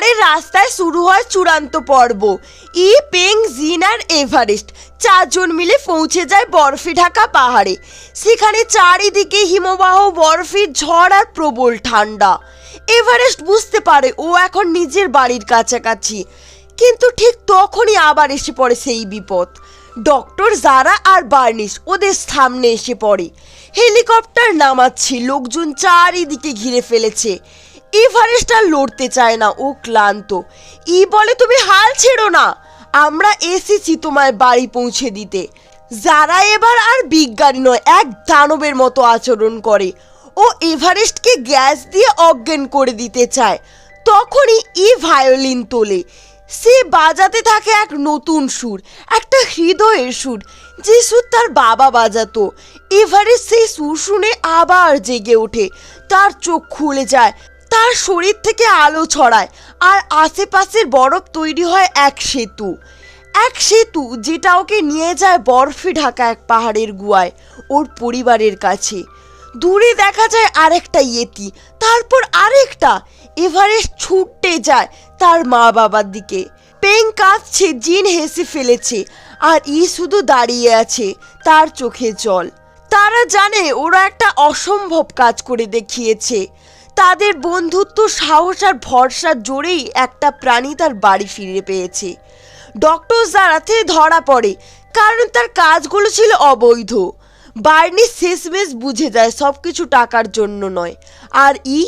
পাহাড়ের রাস্তায় শুরু হয় চূড়ান্ত পর্ব। ই পেং, জিন আর এভারেস্ট। চারজন মিলে পৌঁছে যায় বরফে ঢাকা পাহাড়ে। সেখানে চারিদিকে হিমবাহ, বরফের ঝড় আর প্রবল ঠান্ডা। এভারেস্ট বুঝতে পারে ও এখন নিজের বাড়ির কাছাকাছি। কিন্তু ঠিক তখনই আবার এসে পড়ে সেই বিপদ। ডক্টর জারা আর বার্নিশ ওদের সামনে এসে পড়ে। হেলিকপ্টার নামাচ্ছে, লোকজন চারিদিকে ঘিরে ফেলেছে। এভারেস্ট আর লড়তে চায় না, ও ক্লান্ত। ই বলে, তুমি হাল ছেড়ো না। আমরা এসেছি তোমায় বাড়ি পৌঁছে দিতে। যারা এবার আর বিজ্ঞানী নয়, এক দানবের মতো আচরণ করে। ও এভারেস্টকে গ্যাস দিয়ে অজ্ঞান করে দিতে চায়। তখনই ই ভায়োলিন তোলে। সে বাজাতে থাকে এক নতুন সুর, একটা হৃদয়ের সুর। যে সুর তার বাবা বাজাতো। এভারেস্ট সেই সুর শুনে আবার জেগে ওঠে। তার চোখ খুলে যায়। তার শরীর থেকে আলো ছড়ায় আর আশেপাশের বরফ তৈরি হয় এক সেতু। এক সেতু যেটা ওকে নিয়ে যায় বরফে ঢাকা এক পাহাড়ের গুয়ায় ওর পরিবারের কাছে। দূরে দেখা যায় আরেকটা ইয়েতি, তারপর আরেকটা। এভারেস্ট ছুটতে যায় তার মা বাবার দিকে। পেং কাঁদছে জিন হেসে ফেলেছে, আর ই শুধু দাঁড়িয়ে আছে, তার চোখে জল। তারা জানে ওরা একটা অসম্ভব কাজ করে দেখিয়েছে। তাদের বন্ধুত্ব, সাহস আর ভরসার জোরেই একটা প্রাণী তার বাড়ি ফিরে পেয়েছে। ডক্টর জারাতে ধরা পড়ে, কারণ তার কাজগুলো ছিল অবৈধ। বার্নি শেষমেশ বুঝে যায় সব কিছু টাকার জন্য নয়। আর ই,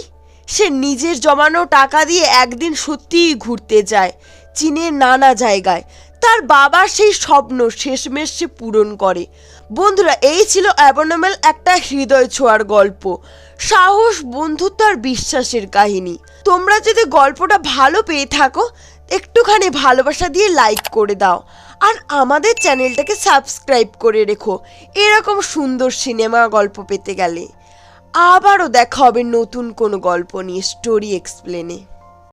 সে নিজের জমানো টাকা দিয়ে একদিন সত্যিই ঘুরতে যায়, চীনের নানা জায়গায়। তার বাবার সেই স্বপ্ন শেষমেশ সে পূরণ করে। বন্ধুরা, এই ছিল অ্যাবনমেল একটা হৃদয় ছোঁয়ার গল্প। সাহস বন্ধুত্ব আর বিশ্বাসের কাহিনী। তোমরা যদি গল্পটা ভালো পেয়ে থাকো, একটুখানি ভালোবাসা দিয়ে লাইক করে দাও। আর আমাদের চ্যানেলটাকে সাবস্ক্রাইব করে রেখো। এরকম সুন্দর সিনেমা গল্প পেতে গেলে। আবারও দেখা হবে নতুন কোনো গল্প নিয়ে স্টোরি এক্সপ্লেনে